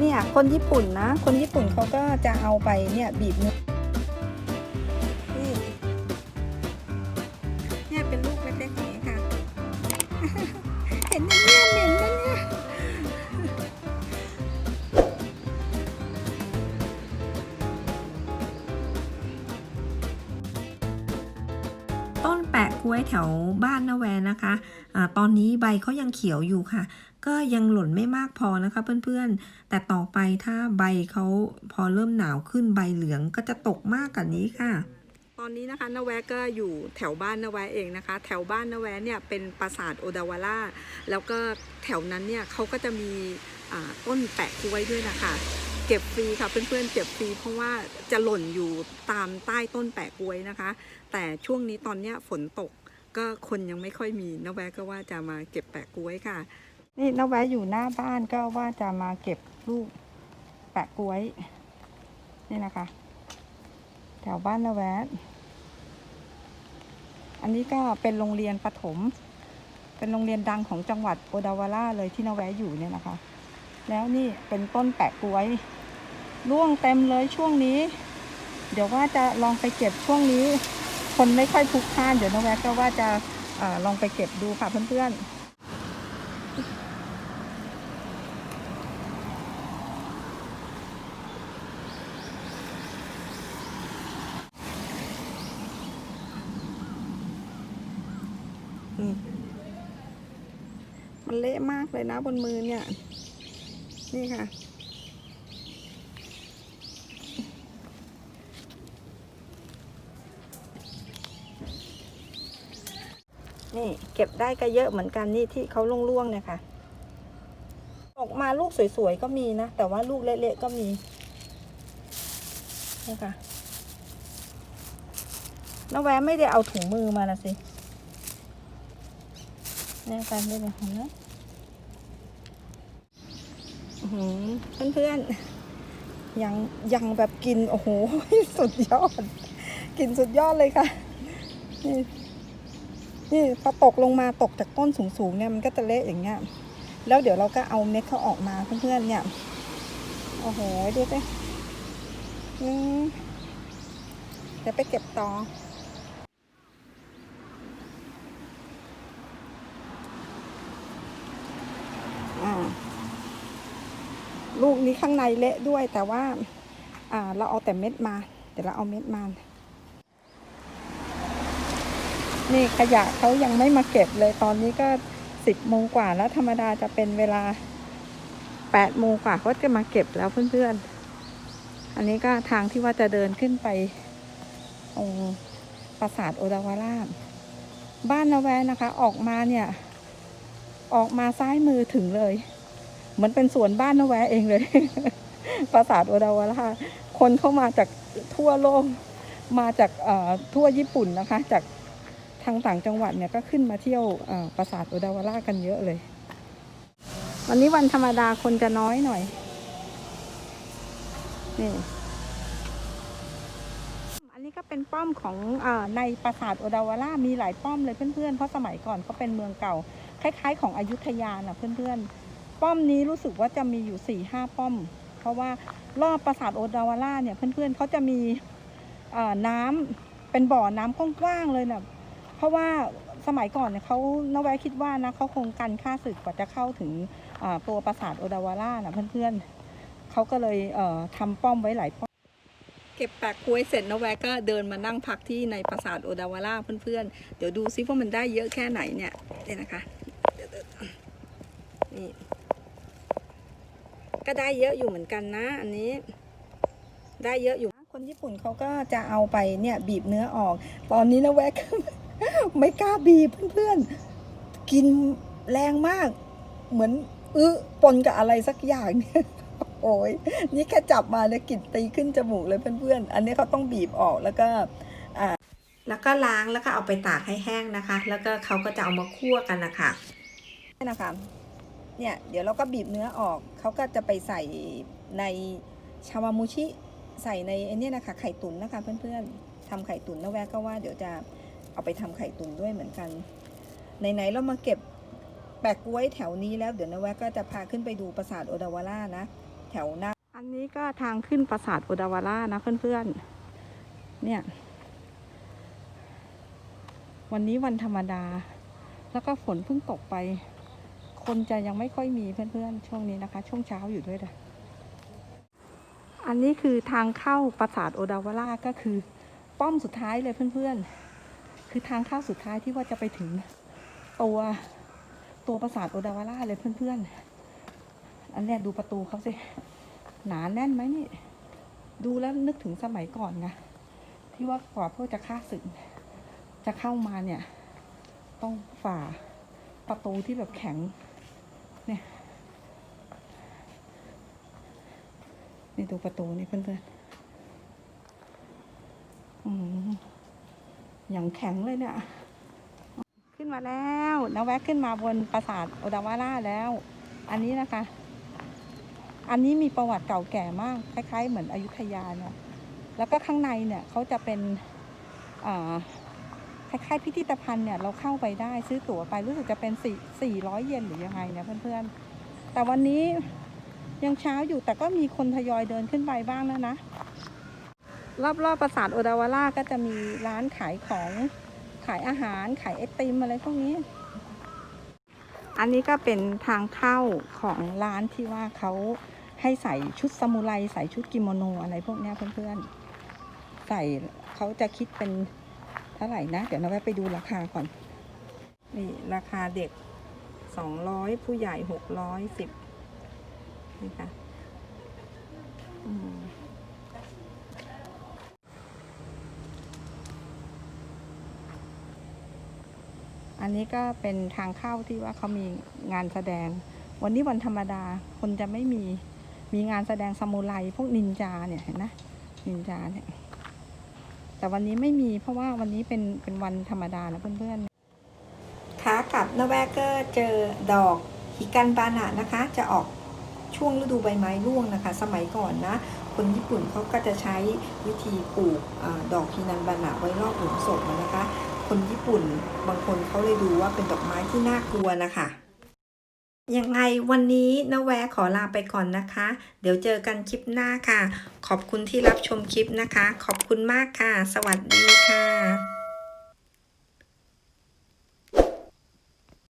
เนี่ยคนญี่ปุ่นนะ คนญี่ปุ่นเขาก็จะเอาไปเนี่ยบีบเนื้อนี่เนี่ยเป็นลูกเล็กๆอย่างนี้ค่ะ เห็นไหมเนี่ยเหม็นไหมเนี่ยต้นแปะกล้วยแถวบ้านนาแวนนะคะอาตอนนี้ใบเขายังเขียวอยู่ค่ะ ก็ยังหล่นไม่มากพอนะคะเพื่อนๆ แต่ต่อไปถ้าใบเขาพอเริ่มหนาวขึ้นใบเหลืองก็จะตกมากกว่านี้ค่ะ ตอนนี้นะคะนาแวก็อยู่แถวบ้านนาแวเองนะคะ แถวบ้านนาแวเนี่ยเป็นปราสาทโอดาวาร่าแล้วก็แถวนั้นเนี่ยเขาก็จะมีต้นแปะกล้วยด้วยนะคะเก็บฟรีค่ะเพื่อนๆเก็บฟรีเพราะว่าจะหล่นอยู่ตามใต้ต้นแปะกล้วยนะคะ แต่ช่วงนี้ตอนเนี้ยฝนตกก็คนยังไม่ค่อยมีนาแวก็ว่าจะมาเก็บแปะกล้วยค่ะ นี่นาแวอยู่หน้าบ้านก็ว่าจะมาเก็บลูกแปะกล้วย นี่นะคะ แถวบ้านนาแวอันนี้ก็เป็นโรงเรียนประถม เป็นโรงเรียนดังของจังหวัดโอดาวาร่าเลยที่นาแวอยู่เนี่ยนะคะ แล้วนี่เป็นต้นแปะกล้วยร่วงเต็มเลยช่วงนี้ เดี๋ยวว่าจะลองไปเก็บช่วงนี้ คนไม่ค่อยพลุกพล่านเดี๋ยวนาแวก็ว่าจะอลองไปเก็บดูค่ะเพื่อนๆ มันเละมากเลยนะบนมือเนี่ย นี่ค่ะ นี่เก็บได้ก็เยอะเหมือนกันนี่ที่เขาล่วงๆเนี่ยค่ะ ออกมาลูกสวยๆก็มีนะ แต่ว่าลูกเละๆก็มีนี่ค่ะน้าแวะไม่ได้เอาถุงมือมาละสิ เนี่ยกันได้เลยเห็นไหมอื้อหือเพื่อนๆยังยังแบบกิน โอ้โห สุดยอด กินสุดยอดเลยค่ะ นี่นี่พอตกลงมาตกจากต้นสูงๆเนี่ยมันก็จะเละอย่างเงี้ย แล้วเดี๋ยวเราก็เอาเม็ดเขาออกมาเพื่อนๆเนี่ย โอ้โหดูสิอืมเดี๋ยวไปเก็บต่อ อ่า ลูกนี้ข้างในเละด้วยแต่ว่าอ่าเราเอาแต่เม็ดมา เดี๋ยวเราเอาเม็ดมานี่ขยะเขายังไม่มาเก็บเลยตอนนี้ก็สิบโมงกว่าแล้วธรรมดาจะเป็นเวลาแปดโมงกว่าเขาจะมาเก็บแล้วเพื่อนๆ อันนี้ก็ทางที่ว่าจะเดินขึ้นไปตรงปราสาทโอดาวาร่าบ้านนาแวนะคะ ออกมาเนี่ย ออกมาซ้ายมือถึงเลย เหมือนเป็นสวนบ้านนาแวเองเลย ปราสาทโอดาวาร่าคนเข้ามาจากทั่วโลก มาจากทั่วญี่ปุ่นนะคะ จากทางต่างจังหวัดเนี่ยก็ขึ้นมาเที่ยวปราสาทโอดาวาร่ากันเยอะเลย วันนี้วันธรรมดาคนจะน้อยหน่อย นี่อันนี้ก็เป็นป้อมของอในปราสาทโอดาวาร่ามีหลายป้อมเลยเพื่อนๆ เพราะสมัยก่อนเขาเป็นเมืองเก่า คล้ายๆ ของอยุธยาน่ะเพื่อนๆ ป้อมนี้รู้สึกว่าจะมีอยู่สี่ห้าป้อม เพราะว่ารอบปราสาทโอดาวาร่าเนี่ยเพื่อนๆเขาจะมีน้ำเป็นบ่อน้ำกว้างๆเลยน่ะเพราะว่าสมัยก่อนเนี่ยเขานแวะคิดว่านะเขาคงกันค่าศึกกว่าจะเข้าถึงตัวปราสาทโอดาวาร่านะเพื่อนๆเขาก็เลยเอ่อทำป้อมไว้หลายป้อมเก็บแปะกล้วยเสร็จนแวะก็เดินมานั่งพักที่ในปราสาทโอดาวาร่าเพื่อนๆเดี๋ยวดูซิว่ามันได้เยอะแค่ไหนเนี่ยเนี่ยนะคะเดี๋ยวๆนี่ ก็ได้เยอะอยู่เหมือนกันนะ อันนี้ ได้เยอะอยู่ คนญี่ปุ่นเขาก็จะเอาไปเนี่ยบีบเนื้อออก ตอนนี้นะแวะไม่กล้าบีบเพื่อนๆ กินแรงมาก เหมือนอื้อปนกับอะไรสักอย่างเนี่ยโอ้ยนี่แค่จับมาเนี่ยกลิ่นตีขึ้นจมูกเลยเพื่อนๆ อันนี้เขาต้องบีบออกแล้วก็แล้วก็ล้างแล้วก็เอาไปตากให้แห้งนะคะ แล้วก็เขาก็จะเอามาคั่วกันนะคะนี่นะคะ เนี่ยเดี๋ยวเราก็บีบเนื้อออกเขาก็จะไปใส่ในชาวามูชิใส่ในไอเนี่ยนะคะไข่ตุ๋นนะคะเพื่อนๆทำไข่ตุ๋นนะแวะก็ว่าเดี๋ยวจะเอาไปทำไข่ตุ๋นด้วยเหมือนกันไหนๆเรามาเก็บแปะกล้วยแถวนี้แล้วเดี๋ยวนะแวะก็จะพาขึ้นไปดูปราสาทโอดาวาร่านะ แถวหน้าอันนี้ก็ทางขึ้นปราสาทโอดาวาร่านะเพื่อนๆเนี่ยวันนี้วันธรรมดา แล้วก็ฝนเพิ่งตกไป คนจะยังไม่ค่อยมีเพื่อนๆช่วงนี้นะคะ ช่วงเช้าอยู่ด้วยนะอันนี้คือทางเข้าปราสาทโอดาวาร่าก็คือ ป้อมสุดท้ายเลยเพื่อนๆ คือทางเข้าสุดท้ายที่ว่าจะไปถึงตัวตัวปราสาทโอดาวาร่าเลยเพื่อนๆ อันเนี้ยดูประตูเขาสิ หนาแน่นไหมนี่ ดูแล้วนึกถึงสมัยก่อนไงที่ว่ากว่าพวกจะฆ่าศึก จะเข้ามาเนี่ย ต้องฝ่าประตูที่แบบแข็ง เนี่ย นี่ดูประตูนี่เพื่อนๆอย่างแข็งเลยเนี่ย ขึ้นมาแล้วนะแวะขึ้นมาบนปราสาทโอดาวาร่าแล้ว อันนี้นะคะ อันนี้มีประวัติเก่าแก่มาก คล้าย ๆ เหมือนอยุธยาเนี่ย แล้วก็ข้างในเนี่ยเขาจะเป็นคล้ายๆพิพิธภัณฑ์เนี่ยเราเข้าไปได้ซื้อตั๋วไปรู้สึกจะเป็นสี่ร้อยเยนหรือยังไงเนี่ยเพื่อนๆ แต่วันนี้ ยังเช้าอยู่แต่ก็มีคนทยอยเดินขึ้นไปบ้างแล้วนะ รอบๆปราสาทโอดาวาร่าก็จะมีร้านขายของขายอาหารขายไอติมอะไรพวกนี้ อันนี้ก็เป็นทางเข้าของร้านที่ว่าเขาให้ใส่ชุดซามูไรใส่ชุดกิโมโนอะไรพวกนี้เพื่อนๆ ใส่เขาจะคิดเป็นเท่าไหร่นะ เดี๋ยวเราไปดูราคาก่อน นี่ราคาเด็กสองร้อยผู้ใหญ่หกร้อยสิบ นี่ค่ะอันนี้ก็เป็นทางเข้าที่ว่าเขามีงานแสดง วันนี้วันธรรมดาคนจะไม่มีมีงานแสดงซามูไรพวกนินจาเนี่ยเห็นนะนินจาเนี่ยแต่วันนี้ไม่มีเพราะว่าวันนี้เป็นเป็นวันธรรมดานะเพื่อนๆขากลับนแวกเก็เจอดอกฮิกันบานะนะคะ จะออก ช่วงฤดูใบไม้ร่วงนะคะ สมัยก่อนนะ คนญี่ปุ่นเขาก็จะใช้วิธีปลูกอดอกฮินันบานะไว้รอบหลุมศพนะคะ คนญี่ปุ่นบางคนเขาเลยดูว่าเป็นดอกไม้ที่น่ากลัวนะคะยังไงวันนี้นาแวขอลาไปก่อนนะคะ เดี๋ยวเจอกันคลิปหน้าค่ะ ขอบคุณที่รับชมคลิปนะคะ ขอบคุณมากค่ะ สวัสดีค่ะ